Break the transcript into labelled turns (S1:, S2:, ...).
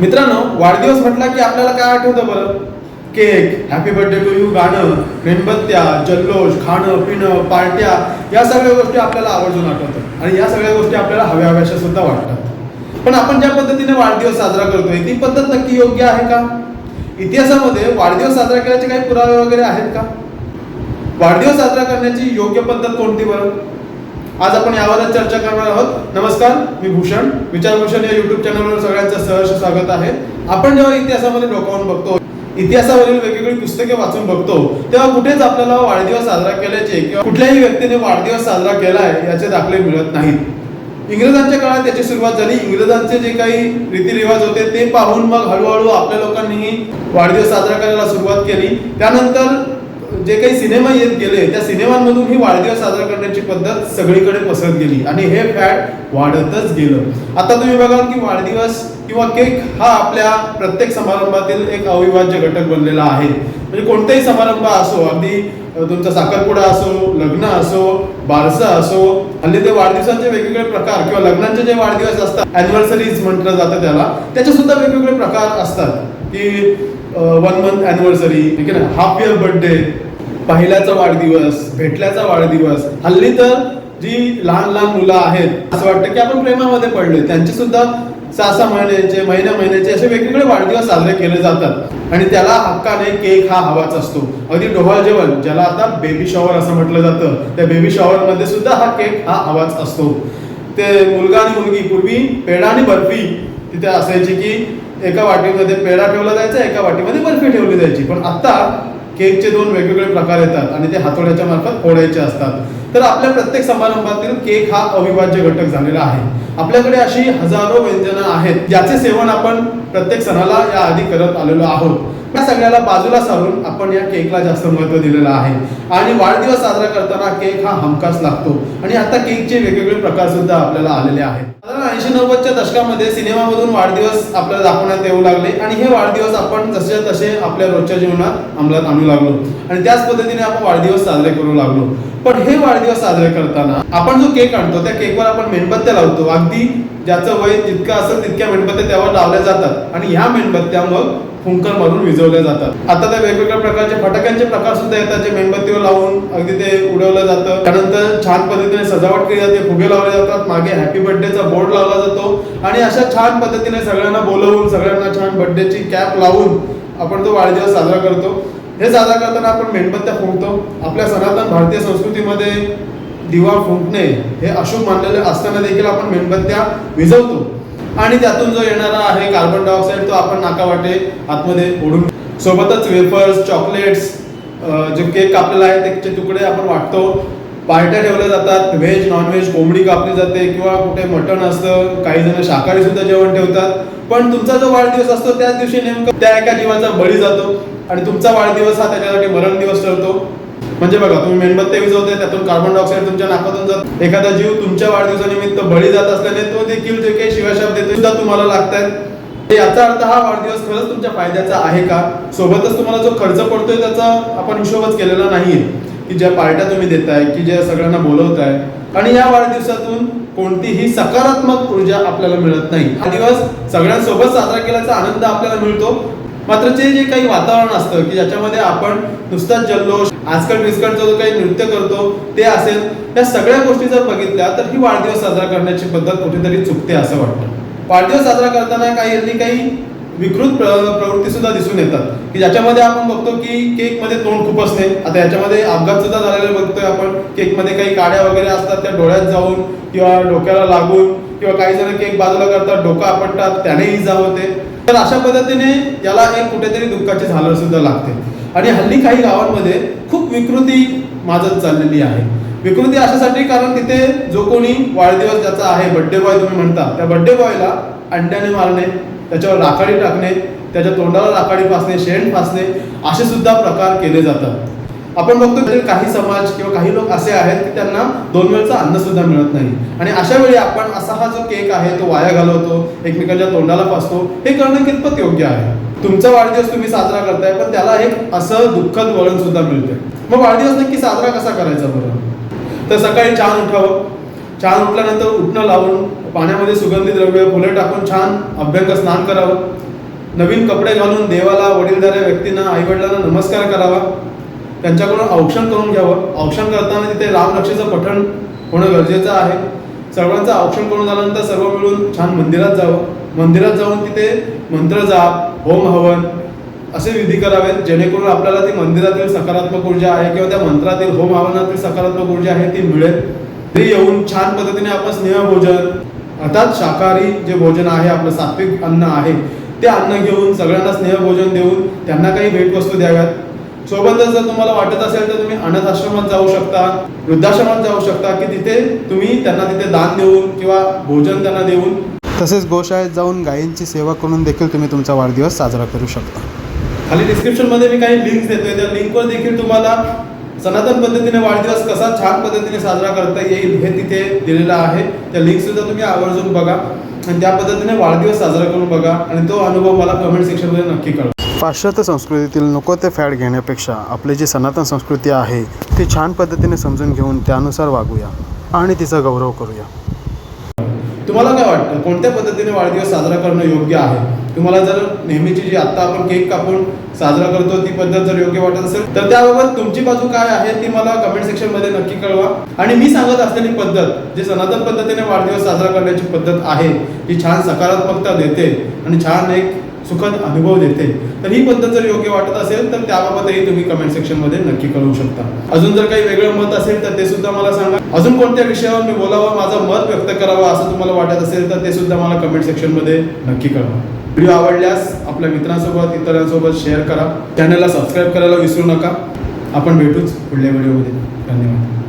S1: मित्रांनो वाढदिवस म्हटला की आपल्याला काय आठवतं बरं? Cake happy birthday to you गाणं मेणबत्त्या जल्लोष खाणं पिणं पार्ट्या या सगळ्या गोष्टी आपल्याला आवर्जून आठवतात. आणि या सगळ्या गोष्टी आपल्याला हव्या हव्याशा सुद्धा वाटतात. पण आपण ज्या पद्धतीने वाढदिवस साजरा करतोय ती पद्धत नक्की योग्य आहे का? इतिहासामध्ये वाढदिवस साजरा करायचे काही पुरावे वगैरे आहेत का? वाढदिवस साजरा करण्याची योग्य पद्धत कोणती बरं? आज आपण यावरच चर्चा करणार आहोत. नमस्कार मी भूषण. विचारभूषण या युट्यूब चॅनलवर सगळ्यांचं सहर्ष स्वागत आहे. आपण जेव्हा इतिहासामध्ये डोकावून बघतो इतिहासावरील वेगवेगळी पुस्तके वाचून बघतो तेव्हा कुठेच आपल्याला वाढदिवस साजरा केल्याचे किंवा कुठल्याही व्यक्तीने वाढदिवस साजरा केला आहे याचे दाखले मिळत नाहीत. इंग्रजांच्या काळात त्याची सुरुवात झाली. इंग्रजांचे जे काही रीतिरिवाज होते ते पाहून मग हळूहळू आपल्या लोकांनीही वाढदिवस साजरा करायला सुरुवात केली. त्यानंतर जे काही सिनेमा येत गेले त्या सिनेमांमधून ही वाढदिवस साजरा करण्याची पद्धत सगळीकडे पसरत गेली आणि हे फॅट वाढतच गेलं. आता तुम्ही बघाल की वाढदिवस किंवा केक हा आपल्या प्रत्येक समारंभातील एक अविभाज्य घटक बनलेला आहे. म्हणजे कोणताही समारंभ असो अगदी तुमचा साखरपुडा असो लग्न असो बारसा असो हल्ली ते वाढदिवसांचे वेगवेगळे प्रकार किंवा लग्नांचे जे वाढदिवस असतात अॅनिव्हर्सरीज म्हटलं जातं त्याला त्याचे सुद्धा वेगवेगळे प्रकार असतात. की वन मंथ अॅनिव्हर्सरी ठीक आहे ना हाफ इयर बर्थडे पहिल्याचा वाढदिवस भेटल्याचा वाढदिवस. हल्ली तर जी लहान लहान मुलं आहेत असं वाटतं की आपण प्रेमामध्ये पडले त्यांचे सुद्धा सहा सहा महिन्याचे महिन्या महिन्याचे असे वेगवेगळे वाढदिवस साजरे केले जातात. आणि त्याला हक्काने केक हा हवाच असतो. अगदी डोहाळ जेवण ज्याला आता बेबी शॉवर असं म्हटलं जातं त्या बेबी शॉवर मध्ये सुद्धा हा केक हा हवाच असतो. ते मुलगा आणि मुलगी पूर्वी पेढा आणि बर्फी तिथे असायची की एका वाटीमध्ये पेढा ठेवला जायचा एका वाटीमध्ये बर्फी ठेवली जायची. पण आता केकचे दोन वेगवेगळे प्रकार येतात आणि ते हातोड्याच्या मार्फत फोडायचे असतात. तर आपल्या प्रत्येक समारंभातील केक हा अविभाज्य घटक झालेला आहे. आपल्याकडे अशी हजारो व्यंजनं आहेत ज्याचे सेवन आपण प्रत्येक सणाला या आधी करत आलेलो आहोत. या सगळ्याला बाजूला सारून आपण या केकला जास्त महत्त्व दिलेलं आहे. आणि वाढदिवस साजरा करताना केक हा हमखास लागतो. आणि आता केकचे वेगवेगळे प्रकार सुद्धा आपल्याला आलेले आहेत. साधारण ऐंशी नव्वदच्या दशकामध्ये सिनेमामधून वाढदिवस आपल्याला दाखवण्यात येऊ लागले. आणि हे वाढदिवस आपण जसे तसे आपल्या रोजच्या जीवनात अंमलात आणू लागलो. आणि त्याच पद्धतीने आपण वाढदिवस साजरे करू लागलो. पण हे वाढदिवस साजरे करताना आपण जो केक आणतो त्या केकवर आपण मेणबत्त्या लावतो. अगदी ज्याचं वय जितकं असेल तितक्या मेणबत्त्या त्यावर लावल्या जातात. आणि ह्या मेणबत्त्या मग फुंकर मारून विजवल्या जातात. आता त्या वेगवेगळ्या प्रकारचे फटाक्यांचे प्रकार सुद्धा येतात जे मेणबत्तीवर लावून अगदी ते उडवलं जातं. त्यानंतर छान पद्धतीने सजावट केली जाते फुगे लावले जातात. मागे हॅपी बर्थडेचा बोर्ड लावला जातो. आणि अशा छान पद्धतीने सगळ्यांना बोलवून सगळ्यांना छान बर्थडेची कॅप लावून आपण तो वाढदिवस साजरा करतो. हे साजरा करताना आपण मेणबत्त्या फुंकतो. आपल्या सनातन भारतीय संस्कृतीमध्ये दिवा फुंकणे हे अशुभ मानलेले असताना देखील आपण मेणबत्त्या विझवतो. आणि त्यातून जो येणारा आहे कार्बन डायऑक्साईड तो आपण नाकावाटे आतमध्ये ओढून सोबतच वेफर्स चॉकलेट्स जे केक कापलेला आहे त्याचे तुकडे आपण वाटतो. पार्ट्या ठेवल्या जातात. व्हेज नॉनव्हेज कोंबडी कापली जाते किंवा कुठे मटण असतं काही जण शाकाहारी सुद्धा जेवण ठेवतात. पण तुमचा जो वाढदिवस असतो त्याच दिवशी नेमकं त्या एका जीवाचा बळी जातो. आणि तुमचा वाढदिवस हा त्याच्यासाठी मरण दिवस ठरतो. म्हणजे बघा तुम्ही मेणबत्ते विजवते त्यातून कार्बन डायऑक्साईड तुमच्या नाकातून जात. एखादा जीव तुमच्या वाढदिवसानिमित्त बळी जात असल्याने तो देखील जे काही शिवाशाप देतो सुद्धा तुम्हाला लागतात याचा अर्थ हा वाढदिवस खरंच तुमच्या फायद्याचा आहे का? सोबतच तुम्हाला जो खर्च पडतोय त्याचा आपण हिशोबच केलेला नाहीये. की ज्या पार्ट्या तुम्ही देताय की ज्या सगळ्यांना बोलवताय. आणि या वाढदिवसातून कोणतीही सकारात्मक ऊर्जा आपल्याला मिळत नाही. हा दिवस सगळ्यांसोबत साजरा केल्याचा आनंद आपल्याला मिळतो. मात्र ते जे काही वातावरण असतं की ज्याच्यामध्ये आपण नुसताच जल्लोष आजकाल विस्कटचं जो काही नृत्य करतो ते असेल या सगळ्या गोष्टी जर बघितल्या तर ही वाढदिवस साजरा करण्याची पद्धत कुठेतरी चुकते असं वाटतं. वाढदिवस साजरा करताना काही यांनी काही विकृत प्रवृत्ती सुद्धा दिसून येतात की ज्याच्यामध्ये आपण बघतो की केकमध्ये तोंड खूप असते आता याच्यामध्ये अपघात सुद्धा झालेले बघतोय आपण केकमध्ये काही काड्या वगैरे असतात त्या डोळ्यात जाऊन किंवा डोक्याला लागून किंवा काही जण केक बाजूला करतात डोकं आपटतात त्याने इजा होते. तर अशा पद्धतीने याला एक कुठेतरी दुःखाचे झालं सुद्धा लागते. आणि हल्ली काही गावांमध्ये खूप विकृती माजत चाललेली आहे. विकृती अशासाठी कारण तिथे जो कोणी वाढदिवस ज्याचा आहे बड्डे बॉय तुम्ही म्हणता त्या बड्डे बॉयला अंड्याने मारणे त्याच्यावर राखाडी टाकणे त्याच्या तोंडाला राखाडी फासणे शेण फासणे असे सुद्धा प्रकार केले जातात. आपण बघतो की काही समाज किंवा काही लोक असे आहेत की त्यांना दोन वेळचं अन्न सुद्धा मिळत नाही. आणि अशा वेळी आपण असा हा जो केक आहे तो वाया घालवतो एकमेकांच्या तोंडाला फासतो हे करणं कितपत योग्य आहे? तुमचा वाढदिवस तुम्ही साजरा करताय पण त्याला एक असं दुःखद वळण सुद्धा मिळते मग वाढदिवस नक्की साजरा कसा करायचा बरं? तर सकाळी छान उठावं. छान उठल्यानंतर उठणं लावून पाण्यामध्ये सुगंधी द्रव्य फुले टाकून छान अभ्यंग स्नान करावं. नवीन कपडे घालून देवाला वडीलधाऱ्या व्यक्तींना आईवडिलांना नमस्कार करावा. त्यांच्याकडून औक्षण करून घ्यावं. औक्षण करताना तिथे रामरक्षेचं पठण होणं गरजेचं आहे. सर्वांचं औक्षण करून झाल्यानंतर सर्व मिळून छान मंदिरात जावं. मंदिरात जाऊन तिथे मंत्र जाप होम हवन असे विधी करावेत जेणेकरून आपल्याला ती मंदिरातील सकारात्मक ऊर्जा आहे किंवा त्या मंत्रातील होम हवनातील सकारात्मक ऊर्जा आहे ती मिळेल. ते येऊन छान पद्धतीने आपण स्नेहभोजन अर्थात शाकाहारी जे भोजन आहे आपलं सात्विक अन्न आहे ते अन्न घेऊन सगळ्यांना स्नेहभोजन देऊन त्यांना काही भेटवस्तू द्याव्यात. सोबतच जर तुम्हाला वाटत असेल तर तुम्ही अनाथ आश्रमात जाऊ शकता वृद्धाश्रमात जाऊ शकता की तिथे तुम्ही त्यांना तिथे दान देऊन किंवा भोजन त्यांना देऊन
S2: तसेच गोशाळेत जाऊन गायींची सेवा करून देखील तुम्ही तुमचा वाढदिवस साजरा करू शकता.
S1: खाली डिस्क्रिप्शनमध्ये मी काही लिंक्स देतोय. त्या लिंकवर देखील तुम्हाला सनातन पद्धतीने वाढदिवस कसा छान पद्धतीने साजरा करता येईल हे तिथे दिलेलं आहे. त्या लिंक सुद्धा तुम्ही आवर्जून बघा. आणि त्या पद्धतीने वाढदिवस साजरा करून बघा. आणि तो अनुभव मला कमेंट सेक्शनमध्ये नक्की कळवा.
S2: पाश्चात्य संस्कृतीतील नको ते फॅड घेण्यापेक्षा आपली जी सनातन संस्कृती आहे ती छान पद्धतीने समजून घेऊन त्यानुसार वागूया आणि तिचा गौरव करूया.
S1: तुम्हाला काय वाटतं कोणत्या पद्धतीने वाढदिवस साजरा करणं योग्य आहे? तुम्हाला जर नेहमीची जी आत्ता आपण केक कापून साजरा करतो ती पद्धत जर योग्य वाटत असेल तर त्याबाबत तुमची बाजू काय आहे ती मला कमेंट सेक्शनमध्ये नक्की कळवा. आणि मी सांगत असलेली पद्धत जी सनातन पद्धतीने वाढदिवस साजरा करण्याची पद्धत आहे ती छान सकारात्मकता देते आणि छान एक सुखद अनुभव देते. तर ही पद्धत जर योग्य वाटत असेल तर त्याबाबतही तुम्ही कमेंट सेक्शनमध्ये नक्की कळवू शकता. अजून जर काही वेगळं मत असेल तर ते सुद्धा मला सांगा. अजून कोणत्या विषयावर मी बोलावं माझं मत व्यक्त करावं असं तुम्हाला वाटत असेल तर ते सुद्धा मला कमेंट सेक्शनमध्ये नक्की कळवा. व्हिडिओ आवडल्यास आपल्या मित्रांसोबत इतरांसोबत शेअर करा. चॅनलला सबस्क्राईब करायला विसरू नका. आपण भेटूच पुढल्या व्हिडिओमध्ये धन्यवाद.